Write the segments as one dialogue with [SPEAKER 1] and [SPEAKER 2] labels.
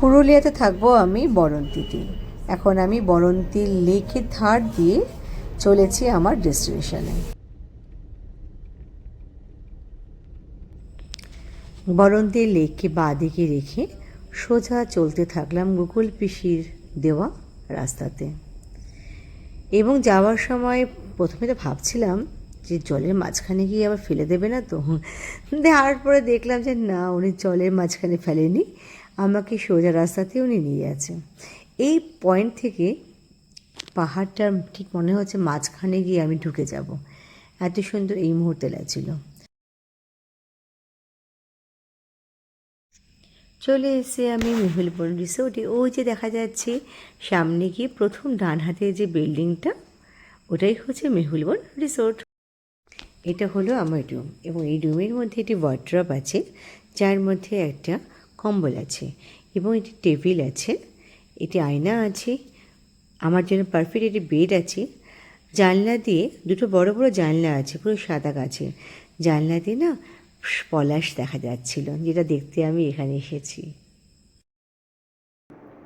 [SPEAKER 1] পুরুলিয়াতে থাকব আমি বরন্তিতে। এখন আমি বরন্তি লেকের ধার দিয়ে চলেছি আমার ডেস্টিনেশনে। বরন্তি লেককে বা দিকে রেখে সোজা চলতে থাকলাম গুগল পিসির দেওয়া রাস্তাতে। এবং যাওয়ার সময় প্রথমে তো ভাবছিলাম যে জলের মাঝখানে গিয়ে আবার ফেলে দেবে না তো। দেওয়ার পরে দেখলাম যে না, উনি জলের মাঝখানে ফেলেনি। আমাকে সোজা রাস্তাতে উনি নিয়ে আছে এই পয়েন্ট থেকে পাহাড়টা ঠিক মনে হচ্ছে মাঝখানে গিয়ে আমি ঢুকে যাব। এত সুন্দর এই মুহূর্তে লাগছিল। চলে এসে আমি মেহুলবন রিসোর্টে ওই যে দেখা যাচ্ছে, সামনে গিয়ে প্রথম ডান হাতে যে বিল্ডিংটা ওটাই হচ্ছে মেহুলবন রিসোর্ট এটা হলো আমার রুম এবং এই রুমের মধ্যে একটি ওয়ার্ড্রপ আছে, যার মধ্যে একটা কম্বল আছে এবং এটি টেবিল আছে এটি আয়না আছে, আমার জন্য পারফেক্ট একটি বেড আছে। জানলা দিয়ে দুটো বড় বড় জানলা আছে, পুরো সাদা গাছের। জানলা দিয়ে না পলাশ দেখা যাচ্ছিল, যেটা দেখতে আমি এখানে এসেছি।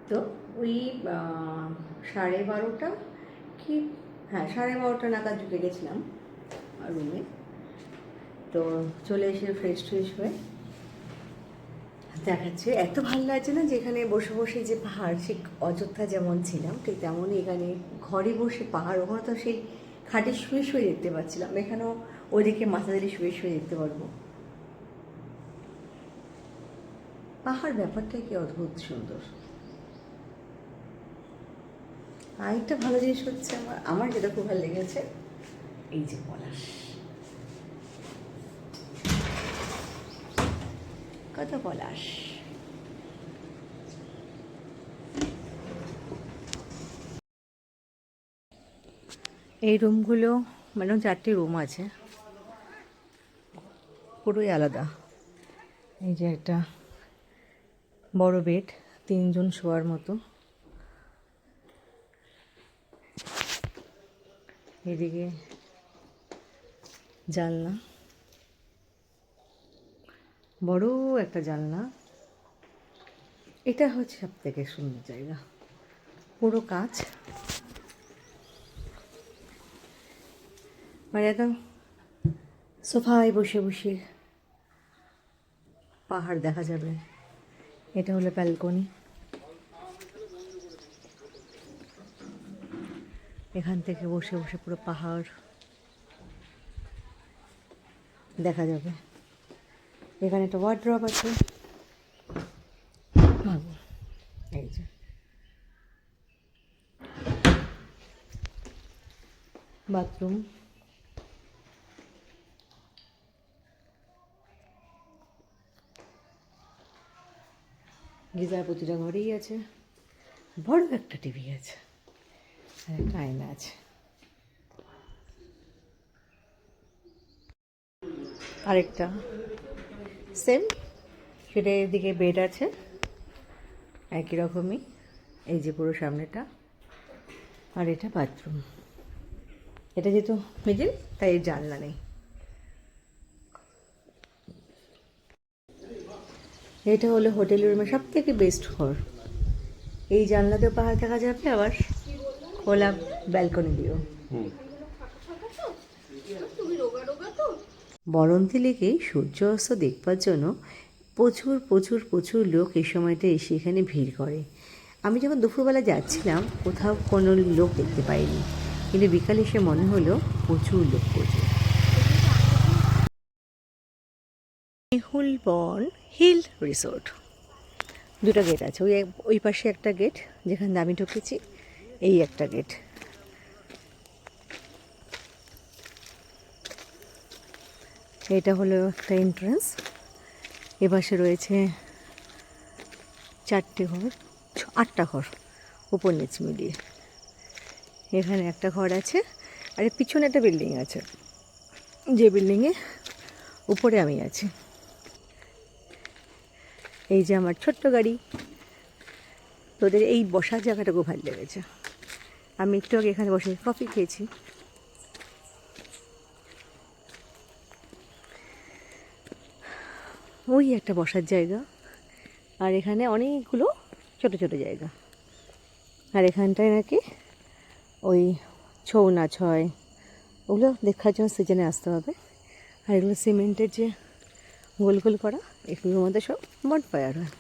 [SPEAKER 1] তো ওই সাড়ে বারোটা কি হ্যাঁ সাড়ে বারোটা নাগাদ ঢুকে গেছিলাম রুমে। তো চলে এসে ফ্রেশ ট্রেশ হয়ে দেখাচ্ছে। এত ভালো লাগছে না যেখানে বসে বসে যে পাহাড়, সে অযোধ্যা যেমন ছিলাম, ঠিক তেমনই এখানে ঘরে বসে পাহাড়, ওখানে তো সেই খাটে শুয়ে শুয়ে দেখতে পাচ্ছিলাম। এখানেও ওইদিকে মাথা দিলে শুয়ে শুয়ে দেখতে পারব। পাহাড় ব্যাপারটা কি অদ্ভুত সুন্দর। আরেকটা ভালো জিনিস হচ্ছে আমার আমার যেটা খুব ভালো লেগেছে, এই যে পলাশ কত পলাশ এই রুমগুলো মানে চারটি রুম আছে। পুরোই আলাদা। এই যে একটা বড় বেড, তিনজন শোয়ার মতো। এদিকে জানলা। বড় একটা জানলা। এটা হচ্ছে সব থেকে সুন্দর জায়গা। পুরো কাজ মানে একদম সোফায় বসে বসে পাহাড় দেখা যাবে। এটা হলো ব্যালকনি। এখান থেকে বসে বসে পুরো পাহাড় দেখা যাবে। এখানে একটা ওয়ার্ড্রপ আছে। এই যে। বাথরুম গিজার প্রতিটা ঘরেই আছে। বড় একটা টিভি আছে। আর একটা আয়না আছে। আরেকটা। সেম। সেটা এদিকে বেড আছে, একই রকমই। এই যে পুরো সামনেটা, আর এটা বাথরুম। এটা যেহেতু মিডিল, তাই এর জানলা নেই। এটা হলো হোটেল রুমের সব থেকে বেস্ট ঘর। এই জানলাতেও পাহাড় দেখা যাবে, আবার খোলা ব্যালকনি দিয়েও। বরন্তি লেকে সূর্য অস্ত দেখবার জন্য প্রচুর প্রচুর প্রচুর লোক এই সময়টা এসে এখানে ভিড় করে। আমি যখন দুপুরবেলা যাচ্ছিলাম, কোথাও কোনো লোক দেখতে পাইনি। কিন্তু বিকালে এসে মনে হলো প্রচুর লোক প্রচুর। মেহুল বন হিল রিসোর্ট। দুটো গেট আছে। ওই ওই পাশে একটা গেট, যেখানে আমি ঢুকেছি, এই একটা গেট। এটা হলো একটা এন্ট্রান্স এপাশে রয়েছে চারটে ঘর আটটা ঘর, উপর নিচ মিলিয়ে। এখানে একটা ঘর আছে, আর এর পিছনে একটা বিল্ডিং আছে। যে বিল্ডিংয়ে উপরে আমি আছি। এই যে আমার ছোট্ট গাড়ি। তোদের এই বসার জায়গাটা খুব ভালো লেগেছে। আমি একটু আগে এখানে বসে কফি খেয়েছি। ওই একটা বসার জায়গা। আর এখানে অনেকগুলো ছোট ছোট জায়গা। আর এখানটায় নাকি ওই ছৌ নাচ হয়। ওগুলো দেখার জন্য সিজনে আসতে হবে। আর এগুলো সিমেন্টের যে গোল গোল করা, এগুলোর মধ্যে সব বট ফায়ার হয়।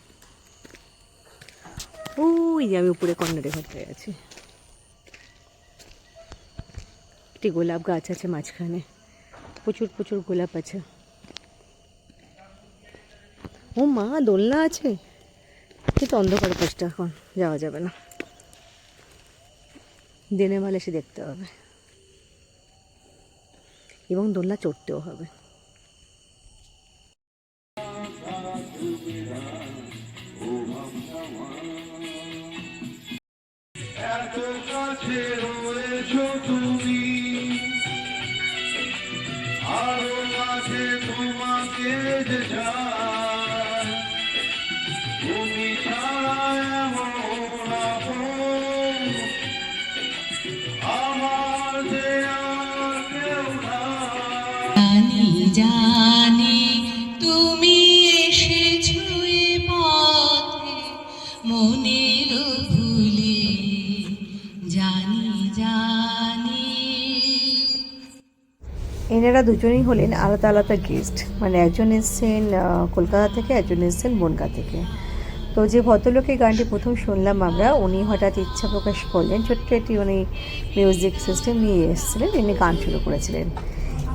[SPEAKER 1] ওই যে আমি উপরে কর্নারে ঘরতে আছি। একটি গোলাপ গাছ আছে মাঝখানে। প্রচুর প্রচুর গোলাপ আছে। ও মা, দোলনা আছে? কিন্তু অন্ধকার পাশটা এখন যাওয়া যাবে না। দিনে বেলা এসে দেখতে হবে। এবং দোলনা চড়তেও হবে।
[SPEAKER 2] তোমাকে
[SPEAKER 3] জানি তুমি জানি
[SPEAKER 1] এনারা দুজনেই হলেন আলাদা আলাদা গেস্ট মানে একজন এসছেন কলকাতা থেকে, একজন এসছেন বনগা থেকে। তো যে ভদ্রলোকের গানটি প্রথম শুনলাম আমরা, উনি হঠাৎ ইচ্ছা প্রকাশ করলেন, ছোট্ট একটি উনি মিউজিক সিস্টেম নিয়ে এসেছিলেন, তিনি গান শুরু করেছিলেন।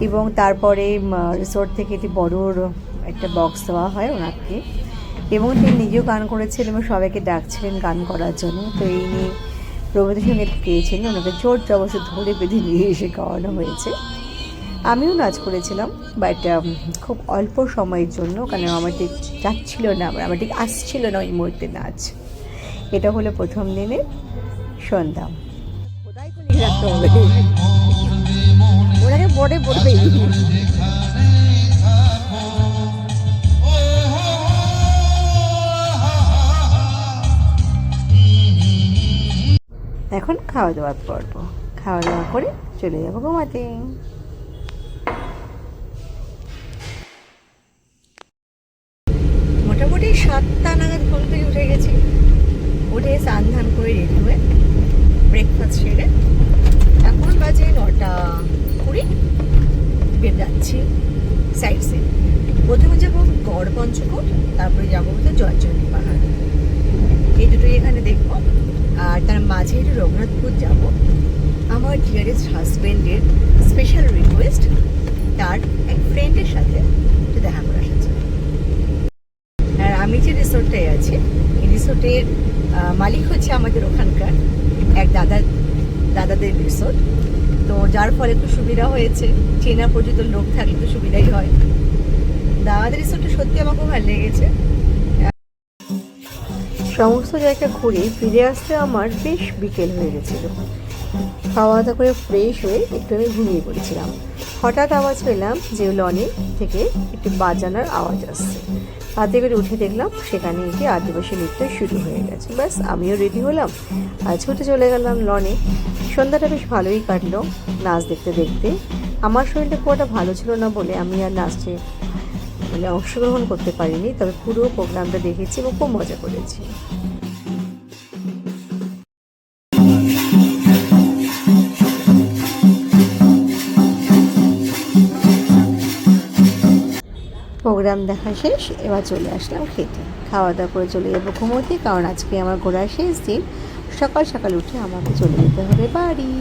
[SPEAKER 1] এবং তারপরে রিসোর্ট থেকে একটি বড় একটা বক্স দেওয়া হয় ওনাকে। এবং তিনি নিজেও গান করেছিলেন এবং সবাইকে ডাকছিলেন গান করার জন্য। তো এই নিয়ে রবীন্দ্রসঙ্গীত গেয়েছিলেন, ওনাকে জোর জবরদস্তি ধরে বেঁধে নিয়ে এসে গাওয়ানো হয়েছে। আমিও নাচ করেছিলাম বাট খুব অল্প সময়ের জন্য কারণ আমার ঠিক যাচ্ছিল না আমার আমার ঠিক আসছিল না ওই মুহূর্তে নাচ। এটা হলো প্রথম দিনের সন্ধ্যা। ওনাকে পরে পড়বে এখন খাওয়া দাওয়ার পর্ব। খাওয়া দাওয়া করে চলে যাব ঘুমাতে। মোটামুটি সাতটা নাগাদ ঘুম থেকে উঠে গেছি। উঠে স্নান ধান করে রেডি হয়ে ব্রেকফাস্ট সেরে এখন বাজে নটা কুড়ি। বের যাচ্ছি সাইড সিন প্রথমে যাব গড় পঞ্চকোট, তারপরে যাব হচ্ছে জয়চন্ডী পাহাড়। এই দুটোই এখানে দেখব। আর তার মাঝে একটু রঘুনাথপুর যাব। আমার ডিয়ারেস্ট হাজবেন্ডের স্পেশাল রিকোয়েস্ট তার এক ফ্রেন্ডের সাথে একটু দেখা আমি যে রিসোর্টটায় আছি। এই রিসোর্টের মালিক হচ্ছে আমাদের ওখানকার এক দাদা, দাদাদের রিসোর্ট। তো যার ফলে একটু সুবিধা হয়েছে। চেনা পর্যন্ত লোক থাকলে তো সুবিধাই হয়। দাদাদের রিসোর্টটা সত্যি আমার খুব ভালো লেগেছে। সমস্ত জায়গা ঘুরে ফিরে আসতে আমার বেশ বিকেল হয়ে গেছিল। খাওয়া দাওয়া করে ফ্রেশ হয়ে একটু আমি ঘুমিয়ে পড়েছিলাম। হঠাৎ আওয়াজ পেলাম যে লনে থেকে একটি বাজানোর আওয়াজ আসছে। হাতে করে উঠে দেখলাম সেখানে গিয়ে আদিবাসী নৃত্য শুরু হয়ে গেছে। ব্যাস, আমিও রেডি হলাম। আর ছুটে চলে গেলাম লনে। সন্ধ্যাটা বেশ ভালোই কাটলো, নাচ দেখতে দেখতে। আমার শরীরটা খুব একটা ভালো ছিল না বলে আমি আর নাচে মানে অংশগ্রহণ করতে পারিনি, তবে পুরো প্রোগ্রামটা দেখেছি এবং খুব মজা করেছি। প্রোগ্রাম দেখা শেষ, এবার চলে আসলাম খেতে। খাওয়া দাওয়া করে চলে যাব ঘুমোতে, কারণ আজকে আমার ঘোরার শেষ দিন। সকাল সকাল উঠে আমাকে চলে যেতে হবে বাড়ি।